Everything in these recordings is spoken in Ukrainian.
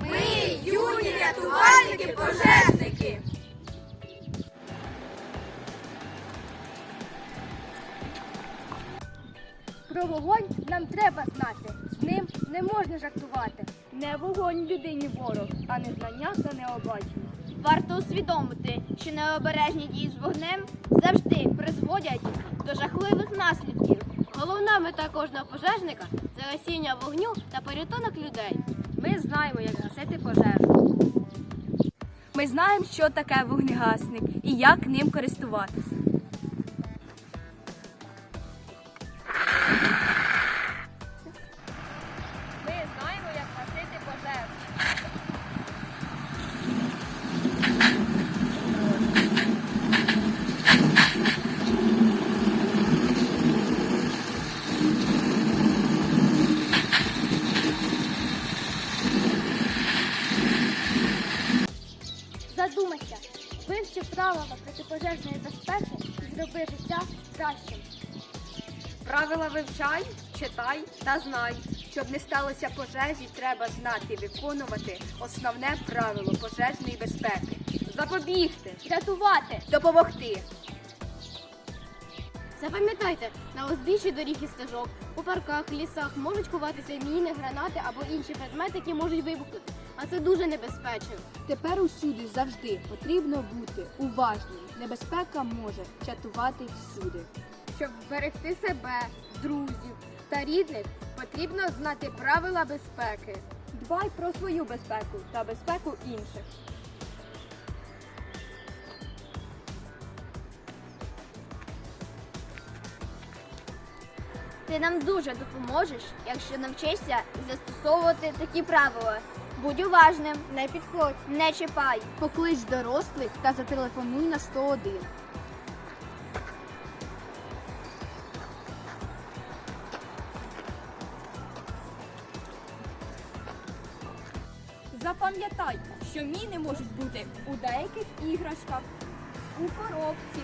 Ми юні рятувальники пожежники. Про вогонь нам треба знати. З ним не можна жартувати. Не вогонь людині ворог, а незнання та необачність. Варто усвідомити, що необережні дії з вогнем завжди призводять до жахливих наслідків. Головна мета кожного пожежника це гасіння вогню та порятунок людей. Ми знаємо, як гасити пожежу. Ми знаємо, що таке вогнегасник і як ним користуватися. Задумайся, вивчи правила протипожежної безпеки і зроби життя кращим. Правила вивчай, читай та знай. Щоб не сталося пожежі, треба знати і виконувати основне правило пожежної безпеки. Запобігти, Рятувати! допомогти. Запам'ятайте, на узбіччі доріг і стежок, у парках, лісах можуть ховатися міни, гранати або інші предмети, які можуть вибухнути. А це дуже небезпечно. Тепер усюди завжди потрібно бути уважним. Небезпека може чатувати всюди. Щоб вберегти себе, друзів та рідних, потрібно знати правила безпеки. Дбай про свою безпеку та безпеку інших. Ти нам дуже допоможеш, якщо навчишся застосовувати такі правила. Будь уважним, не підходь, не чіпай. Поклич дорослих та зателефонуй на 101. Запам'ятай, що міни можуть бути у деяких іграшках, у коробці,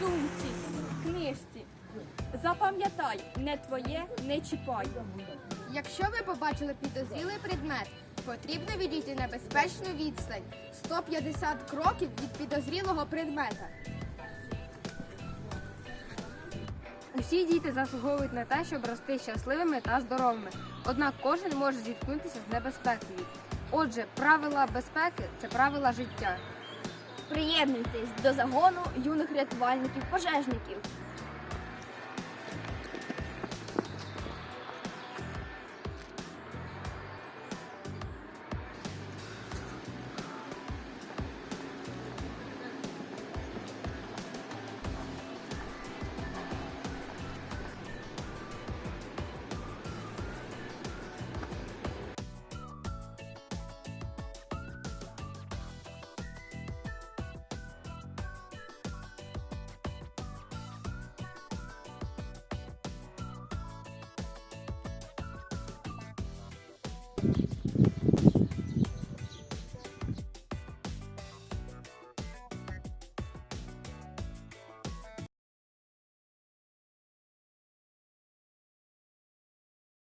сумці, книжці. Запам'ятай, не твоє, не чіпай. Якщо ви побачили підозрілий предмет, потрібно відійти на безпечну відстань 150 кроків від підозрілого предмета. Усі діти заслуговують на те, щоб рости щасливими та здоровими. Однак кожен може зіткнутися з небезпекою. Отже, правила безпеки це правила життя. Приєднуйтесь до загону юних рятувальників пожежників.